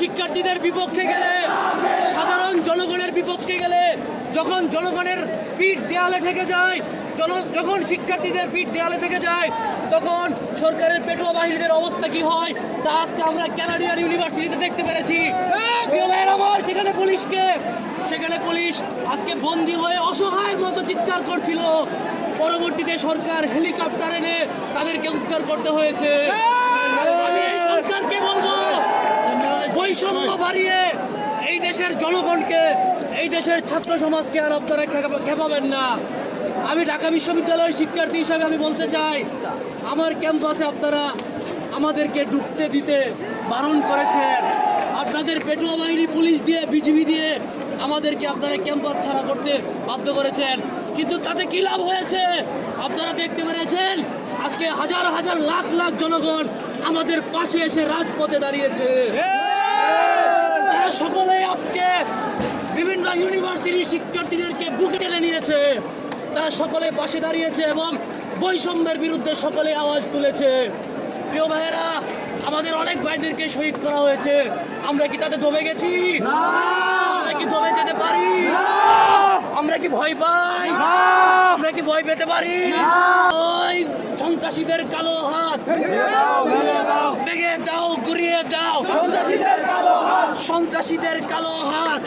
শিক্ষার্থীদের বিপক্ষে গেলে, সাধারণ জনগণের বিপক্ষে গেলে, যখন জনগণের পিঠ দেয়ালে থেকে যায়, জন যখন শিক্ষার্থীদের পিঠ দেয়ালে থেকে যায়, তখন সরকারের পেটুয়া বাহিনীদের অবস্থা কি হয়? তা আজকে আমরা ক্যানাডিয়ান ইউনিভার্সিটিতে দেখতে পেরেছি। সেখানে পুলিশকে, সেখানে পুলিশ আজকে বন্দী হয়ে অসহায়ের মতো চিৎকার করছিল। পরবর্তীতে সরকার হেলিকপ্টার এনে তাদেরকে উদ্ধার করতে হয়েছে। সরকারকে বলব, বৈষম্য বাড়িয়ে এই দেশের জনগণকে, এই দেশের ছাত্র সমাজকে আর আপনারা খেপা- খেপাবেন না। আমি ঢাকা বিশ্ববিদ্যালয়ের শিক্ষার্থী হিসাবে আমি বলতে চাই, আমার ক্যাম্পাসে আপনারা আমাদেরকে ঢুকতে দিতে বারণ করেছেন। আপনাদের পেটুয়া বাহিনী পুলিশ দিয়ে, বিজিবি দিয়ে আমাদেরকে আপনারা ক্যাম্পাস ছাড়া করতে বাধ্য করেছেন। কিন্তু তাতে কি লাভ হয়েছে? আপনারা দেখতে পেরেছেন? আজকে হাজার হাজার লাখ লাখ জনগণ আমাদের পাশে এসে রাজপথে দাঁড়িয়েছে। তারা সকলে আজকে বিভিন্ন ইউনিভার্সিটির শিক্ষার্থীদেরকে বুকে টেনে নিয়েছে। তারা সকলে পাশে দাঁড়িয়েছে এবং বৈষম্যের বিরুদ্ধে সকলে আওয়াজ তুলেছে। প্রিয় ভাইয়েরা আমাদের অনেক ভাইদেরকে শহীদ করা হয়েছে। আমরা কি তাতে দমে গেছি? আমরা কি দমে যেতে পারি? আমরা কি ভয় পাই? কি ভয় পেতে পারি? ওই সন্ত্রাসীদের কালো হাত। ভেঙে দাও ঘুরিয়ে দাও। সন্ত্রাসীদের কালো হাত।